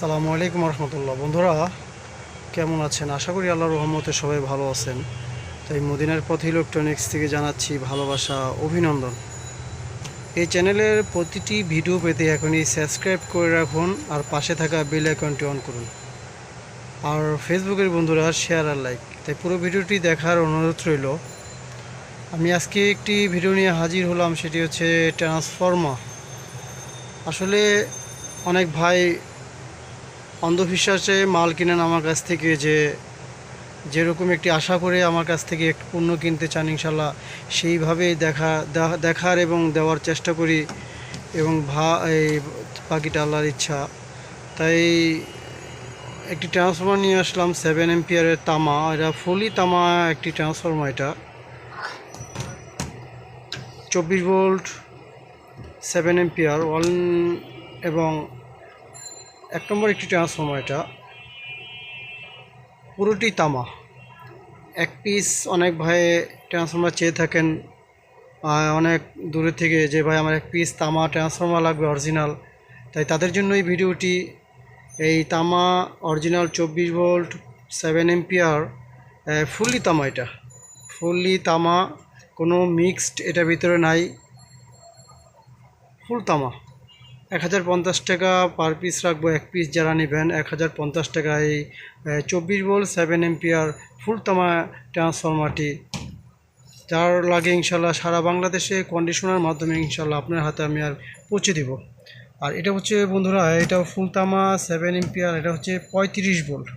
সালামু আলাইকুম রহমতুল্লাহ। বন্ধুরা, কেমন আছেন? আশা করি আল্লাহ রহমতে সবাই ভালো আছেন। তাই মদিনার পথ ইলেকট্রনিক্স থেকে জানাচ্ছি ভালোবাসা, অভিনন্দন। এই চ্যানেলের প্রতিটি ভিডিও পেতে এখনই সাবস্ক্রাইব করে রাখুন আর পাশে থাকা বেল আইকনটি অন করুন। আর ফেসবুকের বন্ধুরা শেয়ার আর লাইক তাই পুরো ভিডিওটি দেখার অনুরোধ রইল। আমি আজকে একটি ভিডিও নিয়ে হাজির হলাম, সেটি হচ্ছে ট্রান্সফর্মা আসলে অনেক ভাই অন্ধবিশ্বাসে মাল কিনেন আমার কাছ থেকে যে যেরকম একটি আশা করে আমার কাছ থেকে একটু পণ্য কিনতে চান ইনশাল্লাহ, সেইভাবেই দেখা দেখা- দেখার এবং দেওয়ার চেষ্টা করি এবং ভা, এই বাকিটা আল্লাহর ইচ্ছা। তাই একটি ট্রান্সফর্মার নিয়ে আসলাম সেভেন এমপিয়ারের তামা, এটা ফুলি তামা একটি ট্রান্সফর্মার এটা। চব্বিশ ভোল্ট সেভেন এমপিয়ার ওয়ান এবং এক নম্বর একটি ট্রান্সফর্মার এটা। পুরোটি তামা। এক পিস অনেক ভাই ট্রান্সফর্মার চেয়ে থাকেন অনেক দূরে থেকে যে ভাই আমার এক পিস তামা ট্রান্সফর্মার লাগবে অরিজিনাল তাই তাদের জন্য এই ভিডিওটি, এই তামা অরিজিনাল চব্বিশ ভোল্ট সেভেন এমপিয়ার ফুললি তামা এটা। ফুললি তামা, কোনো মিক্সড এটার ভিতরে নাই। ফুল তামা। এক হাজার পঞ্চাশ টাকা পার পিস রাখব, এক পিস যারা নেবেন এক হাজার পঞ্চাশ টাকা এই চব্বিশ ভোল্ট সেভেন এমপিয়ার ফুল তামা ট্রান্সফরমারটি যার লাগে ইনশাল্লাহ সারা বাংলাদেশে কন্ডিশনার মাধ্যমে ইনশাল্লাহ আপনার হাতে আমি আর পৌঁছে দিব। আর এটা হচ্ছে বন্ধুরা এটা ফুল তামা সেভেন এমপিয়ার এটা হচ্ছে পঁয়ত্রিশ ভোল্ট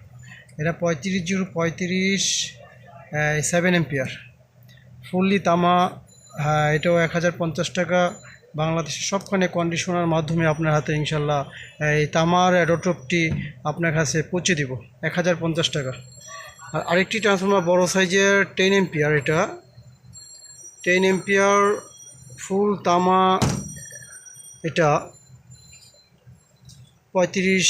এটা পঁয়ত্রিশ জিরো পঁয়ত্রিশ সেভেন এমপিয়ার ফুললি তামা হ্যাঁ এটাও এক হাজার পঞ্চাশ টাকা। বাংলাদেশের সবখানে কন্ডিশনার মাধ্যমে আপনার হাতে ইনশাল্লাহ, এই তামার অ্যাডোটপটি আপনার কাছে পৌঁছে দিব, এক হাজার পঞ্চাশ টাকা। আর আরেকটি ট্রান্সফর্মার বড় সাইজের টেন এমপিয়ার এটা টেন এমপিয়ার ফুল তামা, এটা পঁয়ত্রিশ,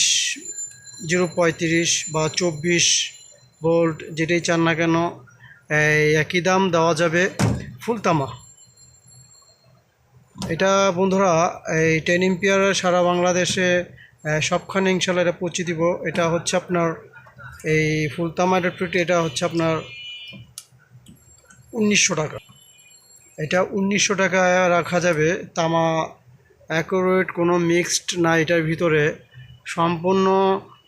জিরো পঁয়ত্রিশ বা চব্বিশ ভোল্ট যেটাই চান না কেন একই দাম দেওয়া যাবে ফুল তামা। এটা বন্ধুরা, এই টেন এম্পিয়ার সারা বাংলাদেশে সবখানে ইনশাল্লাহ এটা পৌঁছে দিব। এটা হচ্ছে আপনার এই ফুলতামা অ্যাডাপ্টারটি এটা হচ্ছে আপনার উনিশশো টাকা। এটা উনিশশো টাকা রাখা যাবে। তামা অ্যাকোরেট কোনো মিক্সড না এটার ভিতরে। সম্পূর্ণ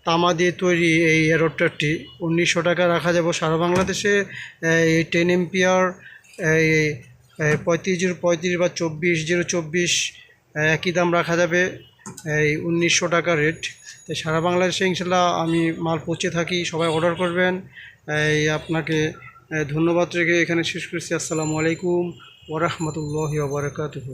তামা দিয়ে তৈরি এই অ্যাডাপ্টারটি উনিশশো টাকা রাখা যাবে সারা বাংলাদেশে। এই টেন এম্পিয়ার এই পঁয়ত্রিশ জিরো পঁয়ত্রিশ বা চব্বিশ জিরো চব্বিশ একই দাম রাখা যাবে এই উনিশশো টাকা রেট তাই সারা বাংলাদেশে ইনশাল্লাহ আমি মাল পৌঁছে থাকি, সবাই অর্ডার করবেন। এই আপনাকে ধন্যবাদ রেখে এখানে শেষ করছি। আসসালামু আলাইকুম ওরহমতুল্লাহ ওবরাকাতুহু